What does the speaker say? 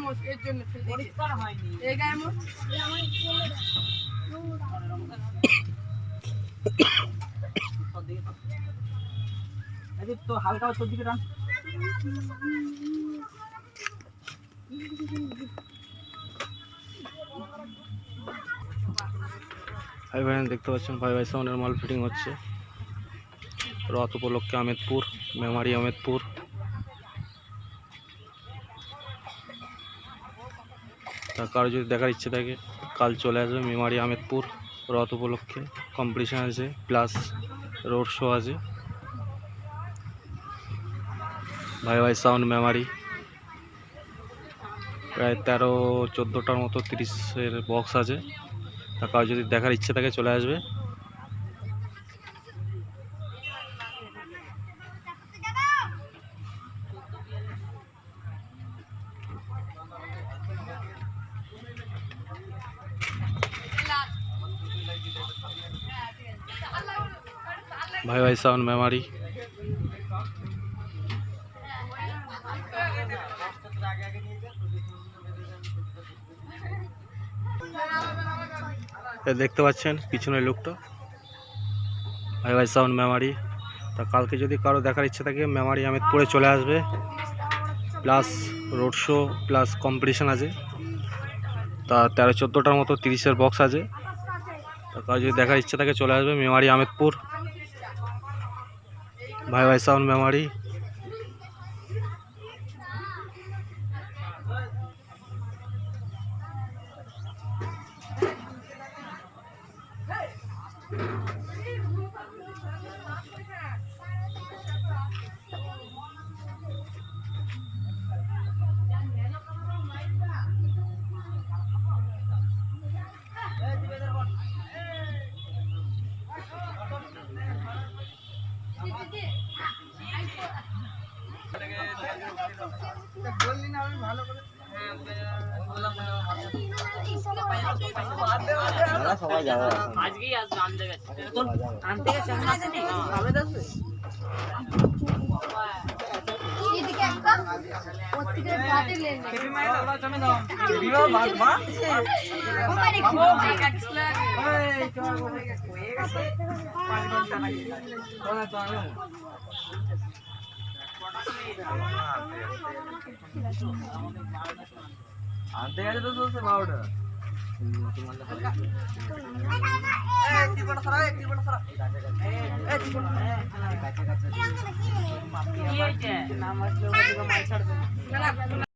গায়ে এর জন্য পরিষ্কার হয়নি। এই গায়ে তো হালকা তোর দিকে টান। ভাই ভাই দেখতে পাচ্ছেন ভাই ভাই সাউন্ডের মাল ফিটিং হচ্ছে। রথ উপলক্ষে আমেদপুর মেমারি আমেদপুর। কারও যদি দেখার ইচ্ছে থাকে, কাল চলে আসবে মেমারি আমেদপুর, রথ উপলক্ষে। কম্পিটিশান আছে প্লাস রোড শো আছে। ভাই ভাই সাউন্ড মেমারি প্রায় তেরো, চোদ্দোটার মতো তিরিশের বক্স আছে। তা কারও যদি দেখার ইচ্ছে থাকে, চলে আসবে। ভাই ভাই সাউন্ড মেমারি দেখতে পাচ্ছেন পিছনের লোকটা ভাই ভাই সাউন্ড মেমারি তা কালকে যদি কারও দেখার ইচ্ছে থাকে মেমারি আমেদপুরে চলে আসবে। Plus road show plus competition আছে। তা তেরো চোদ্দোটার মতো তিরিশের বক্স আছে। তা কারও যদি দেখার ইচ্ছে থাকে, চলে আসবে। মেমারি আমেদপুর ভাই ভাই সাউন্ড মেমারি আমি ভালো করে আজকেই আসবে আনতে গেছে আনতে গেছে কবে আসবে এদিকে আনতে গেছে তো চলছে বারোটা কি হয়েছে